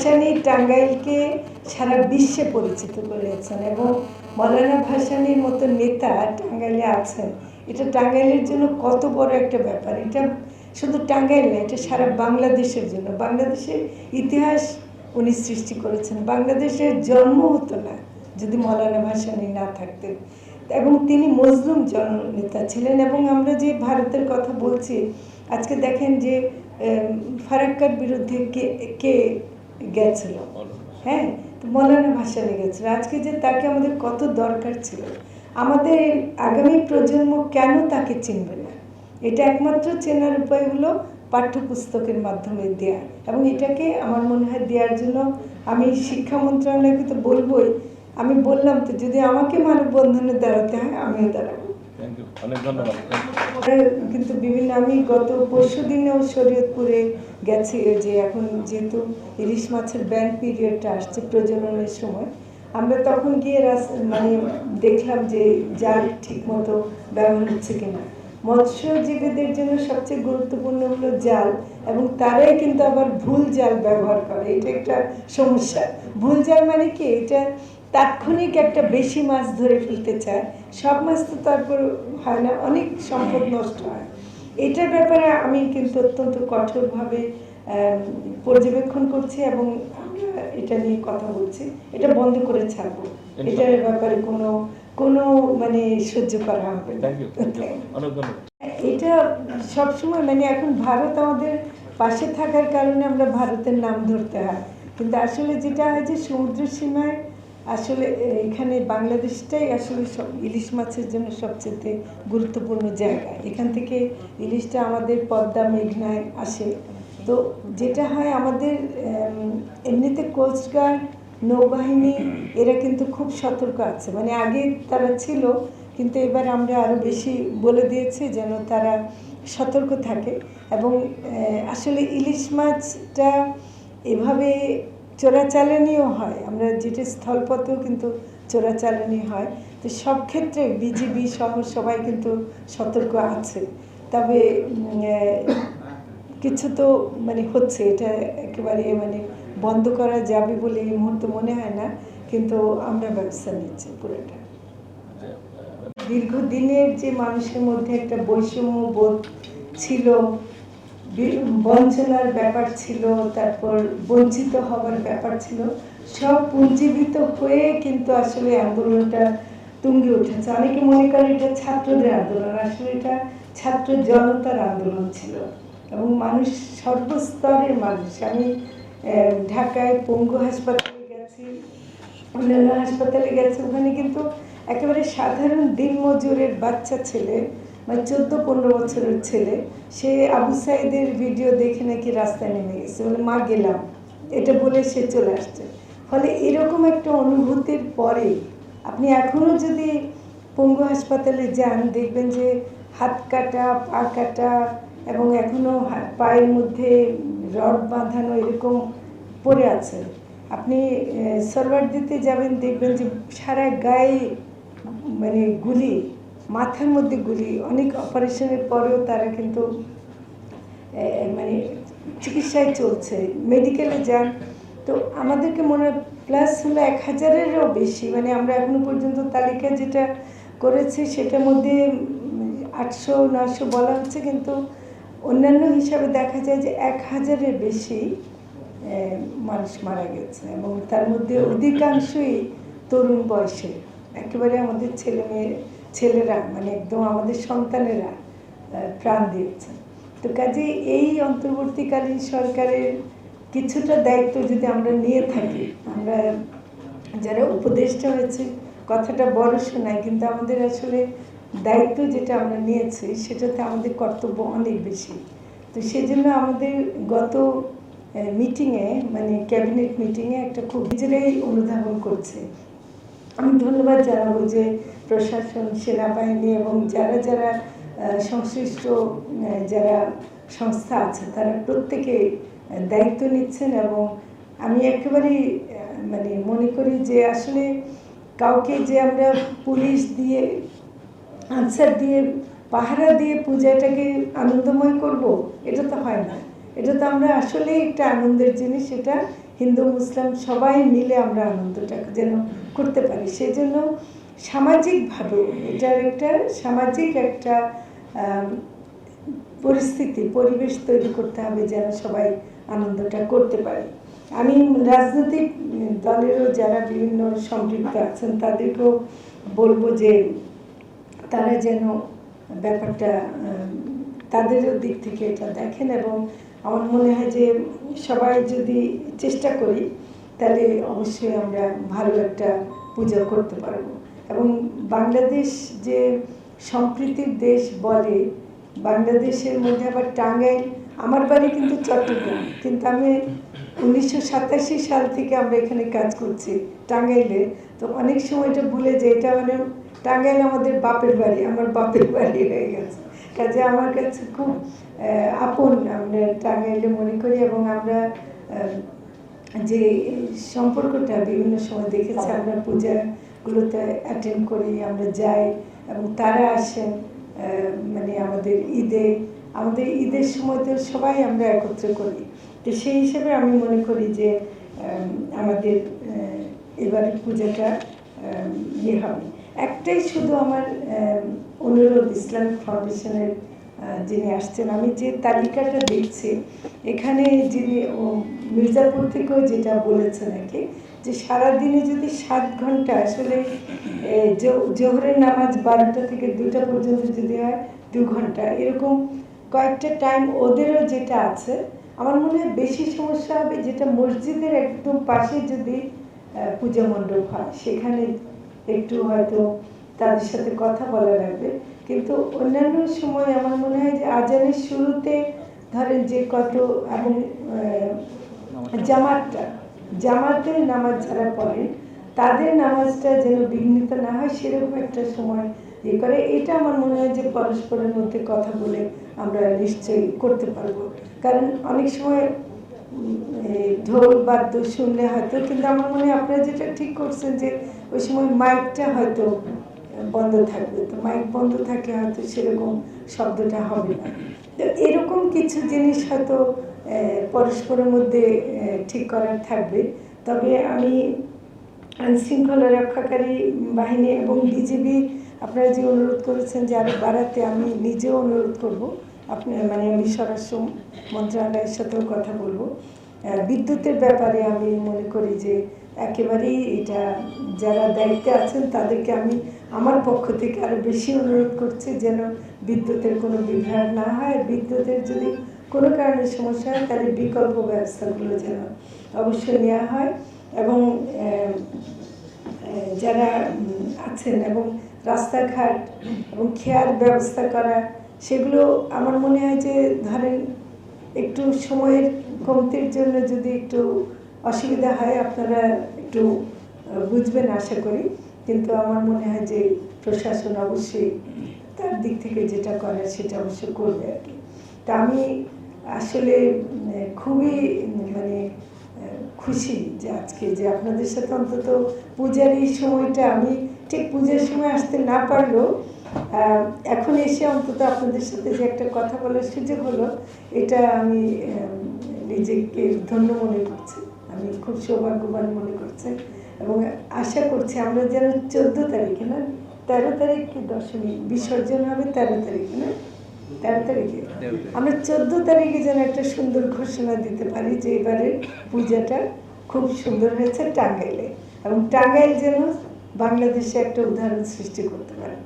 ভাসানী টাঙ্গাইলকে সারা বিশ্বে পরিচিত করেছেন এবং মৌলানা ভাসানীর মতো নেতা টাঙ্গাইলে আছেন। এটা টাঙ্গাইলের জন্য কত বড় একটা ব্যাপার। এটা শুধু টাঙ্গাইল না, এটা সারা বাংলাদেশের জন্য। বাংলাদেশের ইতিহাস উনি সৃষ্টি করেছেন। বাংলাদেশের জন্ম হতো না যদি মৌলানা ভাসানী না থাকতেন। এবং তিনি মজলুম জননেতা ছিলেন এবং আমরা যে ভারতের কথা বলছি, আজকে দেখেন যে ফারাক্কার বিরুদ্ধে কে কে গেছিল। হ্যাঁ তো মৌলানা ভাসানী গেছিল। আজকে যে তাকে আমাদের কত দরকার ছিল। আমাদের আগামী প্রজন্ম কেন তাকে চিনবে না? এটা একমাত্র চেনার উপায় হলো পাঠ্যপুস্তকের মাধ্যমে দেয়া। এবং এটাকে আমার মনে হয় দেওয়ার জন্য আমি শিক্ষা মন্ত্রণালয়কে তো বলবোই। আমি বললাম তো, যদি আমাকে মানববন্ধনে দাঁড়াতে হয়, আমিও দাঁড়াবো। কিন্তু বিভিন্ন, আমি গত পরশু দিনেও শরীয়তপুরে গেছি যে এখন যেহেতু ইলিশ মাছের ব্যান্ড পিরিয়ডটা আসছে প্রজননের সময়, আমরা তখন গিয়ে মানে দেখলাম যে জাল ঠিক মতো ব্যবহার হচ্ছে কিনা। মৎস্যজীবীদের জন্য সবচেয়ে গুরুত্বপূর্ণ হলো জাল, এবং তারাই কিন্তু আবার ভুল জাল ব্যবহার করে। এটা একটা সমস্যা। ভুল জাল মানে কি? এটা তাৎক্ষণিক একটা বেশি মাছ ধরে ফেলতে চায়। সব মাছ তো তারপর হয় না অনেক সম্পদ নষ্ট হয়। এটার ব্যাপারে আমি কিন্তু অত্যন্ত কঠোরভাবে পর্যবেক্ষণ করছি এবং আমরা এটা নিয়ে কথা বলছি। এটা বন্ধ করে ছাড়বো। এটার ব্যাপারে কোনো কোনো মানে সহ্য করা হবে এটা সবসময় মানে এখন ভারত আমাদের পাশে থাকার কারণে আমরা ভারতের নাম ধরতে হয়। কিন্তু আসলে যেটা হয় যে সমুদ্র সীমায় আসলে, এখানে বাংলাদেশটাই আসলে সব ইলিশ মাছের জন্য সবচেয়ে গুরুত্বপূর্ণ জায়গা। এখান থেকে ইলিশটা আমাদের পদ্মা, মেঘনায় আসে। তো যেটা হয়, আমাদের এমনিতে কোস্টগার্ড নৌবাহিনী, এরা কিন্তু খুব সতর্ক আছে। মানে আগে তারা ছিল, কিন্তু এবার আমরা আরও বেশি বলে দিয়েছি যেন তারা সতর্ক থাকে। এবং আসলে ইলিশ মাছটা এভাবে চোরাচালানিও হয়। আমরা যেটি স্থলপথেও কিন্তু চোরাচালানি হয়। তো সব ক্ষেত্রে বিজিবি সহ সবাই কিন্তু সতর্ক আছে। তবে কিছু তো মানে হচ্ছে, এটা একেবারে মানে বন্ধ করা যাবে বলে এই মুহূর্তে মনে হয় না। কিন্তু আমরা ব্যবস্থা নিচ্ছি পুরোটা। দীর্ঘদিনের যে মানুষের মধ্যে একটা বৈষম্য বোধ ছিল বঞ্চনার ব্যাপার ছিল, তারপর বঞ্চিত হওয়ার ব্যাপার ছিল, সব পুঞ্জীবিত হয়ে কিন্তু আসলে আন্দোলনটা তুঙ্গে উঠেছে। অনেকে মনে করে এটা ছাত্রদের আন্দোলন, আসলে এটা ছাত্র জনতার আন্দোলন ছিল এবং মানুষ সর্বস্তরের মানুষ। আমি ঢাকায় পঙ্গু হাসপাতালে গেছি অন্যান্য হাসপাতালে গেছি, ওখানে কিন্তু একেবারে সাধারণ দিনমজুরের বাচ্চা ছেলে মানে চোদ্দ পনেরো বছরের ছেলে, সে আবু সাইদের ভিডিও দেখে নাকি রাস্তায় নেমে গেছে। বলে, মা, গেলাম। এটা বলে সে চলে আসছে। ফলে এরকম একটা অনুভূতির পরে আপনি এখনও যদি পঙ্গু হাসপাতালে যান, দেখবেন যে হাত কাটা, পা কাটা এবং এখনও পায়ের মধ্যে রড বাঁধানো এরকম পড়ে আছে। আপনি সার্ভার দিতে যাবেন, দেখবেন যে সারা গায়ে মানে গুলি। মাথার মধ্যে গুলি, অনেক অপারেশনের পরেও তারা কিন্তু মানে চিকিৎসায় চলছে মেডিকেলে যান। তো আমাদেরকে মনে হয় প্লাস হলো এক হাজারেরও বেশি মানে আমরা এখনও পর্যন্ত তালিকা যেটা করেছি সেটার মধ্যে আটশো নশো বলা হচ্ছে, কিন্তু অন্যান্য হিসাবে দেখা যায় যে এক হাজারের বেশি মানুষ মারা গেছে এবং তার মধ্যে অধিকাংশই তরুণ বয়সে একেবারে আমাদের ছেলে মেয়ে ছেলেরা মানে একদম আমাদের সন্তানেরা প্রাণ দিয়েছে তো কাজে এই অন্তর্বর্তীকালীন সরকারের কিছুটা দায়িত্ব যদি আমরা নিয়ে থাকি, আমরা যারা উপদেষ্টা হয়েছে, কথাটা বড় শোনায়, কিন্তু আমাদের আসলে দায়িত্ব যেটা আমরা নিয়েছি, সেটাতে আমাদের কর্তব্য অনেক বেশি। তো সেজন্য আমাদের গত মিটিংয়ে মানে ক্যাবিনেট মিটিংয়ে একটা খুব নিজেরাই অনুধাবন করছে। আমি ধন্যবাদ জানাব যে প্রশাসন, সেনাবাহিনী এবং যারা যারা সংশ্লিষ্ট যারা সংস্থা আছে, তারা প্রত্যেকে দায়িত্ব নিচ্ছেন এবং আমি একেবারেই মানে মনে করি যে আসলে কাউকে যে আমরা পুলিশ দিয়ে, আনসার দিয়ে, পাহারা দিয়ে পূজাটাকে আনন্দময় করব, এটা তো হয় না। এটা তো আমরা আসলেই একটা আনন্দের জিনিস এটা হিন্দু, মুসলিম সবাই মিলে আমরা আনন্দটা যেন করতে পারি। সেই জন্য সামাজিকভাবে এটার একটা সামাজিক একটা পরিস্থিতি, পরিবেশ তৈরি করতে হবে যেন সবাই আনন্দটা করতে পারে। আমি রাজনৈতিক দলেরও যারা বিভিন্ন সম্পৃক্ত আছেন তাদেরকেও বলব যে তারা যেন ব্যাপারটা তাদেরও দিক থেকে এটা দেখেন এবং আমার মনে হয় যে সবাই যদি চেষ্টা করি তাহলে অবশ্যই আমরা ভালো একটা পূজা করতে পারব। এবং বাংলাদেশ যে সম্প্রীতির দেশ বলে, বাংলাদেশের মধ্যে আবার টাঙ্গাইল, আমার বাড়ি কিন্তু চট্টগ্রাম। কিন্তু আমি উনিশশো সাতাশি সাল থেকে আমরা এখানে কাজ করছি টাঙ্গাইলে। তো অনেক সময় এটা ভুলে যে এটা মানে টাঙ্গাইল আমাদের বাপের বাড়ি, আমার বাপের বাড়ি হয়ে গেছে। কাজে আমার কাছে খুব আপন আমরা টাঙ্গাইলে মনে করি এবং আমরা যে সম্পর্কটা বিভিন্ন সময় দেখেছি আমরা পূজাগুলোতে অ্যাটেন্ড করি আমরা যাই এবং তারা আসেন মানে আমাদের ঈদে আমাদের ঈদের সময় তো সবাই আমরা একত্র করি। তো সেই হিসেবে আমি মনে করি যে আমাদের এবারের পূজাটা ইয়ে হবে। একটাই শুধু আমার অনুরোধ ইসলামিক ফাউন্ডেশনের যিনি আসছেন, আমি যে তালিকাটা দেখছি, এখানে যিনি, ও, মির্জাপুর থেকেও যেটা বলেছেন আর কি, যে সারাদিনে যদি সাত ঘণ্টা আসলে জোহরের নামাজ বারোটা থেকে দুটা পর্যন্ত যদি হয়, দু ঘণ্টা, এরকম কয়েকটা টাইম ওদেরও যেটা আছে, আমার মনে হয় বেশি সমস্যা হবে যেটা মসজিদের একদম পাশে যদি পূজা মণ্ডপ হয়, সেখানে একটু হয়তো তাদের সাথে কথা বলা লাগবে। কিন্তু অন্যান্য সময় আমার মনে হয় যে আজানের শুরুতে ধরেন যে কত এবং জামাতটা, জামাতের নামাজ যারা পড়েন, তাদের নামাজটা যেন বিঘ্নিত না হয়, সেরকম একটা সময় ইয়ে করে। এটা আমার মনে হয় যে পরস্পরের মধ্যে কথা বলে আমরা নিশ্চয়ই করতে পারব। কারণ অনেক সময় ঢোল বাদ্য শুনলে হয়তো, কিন্তু আমার মনে হয় আপনারা যেটা ঠিক করছেন যে ওই সময় মাইকটা হয়তো বন্ধ থাকবে। তো মাইক বন্ধ থাকলে হয়তো সেরকম শব্দটা হবে না। তো এরকম কিছু জিনিস হয়তো পরস্পরের মধ্যে ঠিক করার থাকবে। তবে আমি আইন শৃঙ্খলা রক্ষাকারী বাহিনী এবং বিজিবি আপনারা যে অনুরোধ করেছেন যে আরও বাড়াতে, আমি নিজেও অনুরোধ করব। আপনি মানে আমি স্বরাষ্ট্র মন্ত্রণালয়ের সাথেও কথা বলব। বিদ্যুতের ব্যাপারে আমি মনে করি যে একেবারেই এটা যারা দায়িত্বে আছেন, তাদেরকে আমি আমার পক্ষ থেকে আরও বেশি অনুরোধ করছি যেন বিদ্যুতের কোনো বিভ্রাট না হয়। বিদ্যুতের যদি কোনো কারণে সমস্যা হয়, তাহলে বিকল্প ব্যবস্থাগুলো যেন অবশ্যই নেওয়া হয় এবং যারা আছেন এবং রাস্তাঘাট এবং খেয়ার ব্যবস্থা করা, সেগুলো আমার মনে হয় যে ধরেন একটু সময়ের কমতির জন্য যদি একটু অসুবিধা হয়, আপনারা একটু বুঝবেন আশা করি। কিন্তু আমার মনে হয় যে প্রশাসন অবশ্যই তার দিক থেকে যেটা করে সেটা অবশ্যই করবে আর কি। তা আমি আসলে খুবই মানে খুশি যে আজকে যে আপনাদের সাথে অন্তত পূজার এই সময়টা আমি ঠিক পূজার সময় আসতে না পারলেও এখন এসে অন্তত আপনাদের সাথে যে একটা কথা বলার সুযোগ হলো, এটা আমি নিজেকে ধন্য মনে করছি। আমি খুব সৌভাগ্যবান মনে করছি এবং আশা করছি আমরা যেন চোদ্দ তারিখে না, তেরো তারিখ কি দশমী? বিসর্জন হবে তেরো তারিখে না? তেরো তারিখে। আমরা চোদ্দ তারিখে যেন একটা সুন্দর ঘোষণা দিতে পারি যে এবারের পূজাটা খুব সুন্দর হয়েছে টাঙ্গাইলে। এবং টাঙ্গাইল যেন বাংলাদেশে একটা উদাহরণ সৃষ্টি করতে পারে।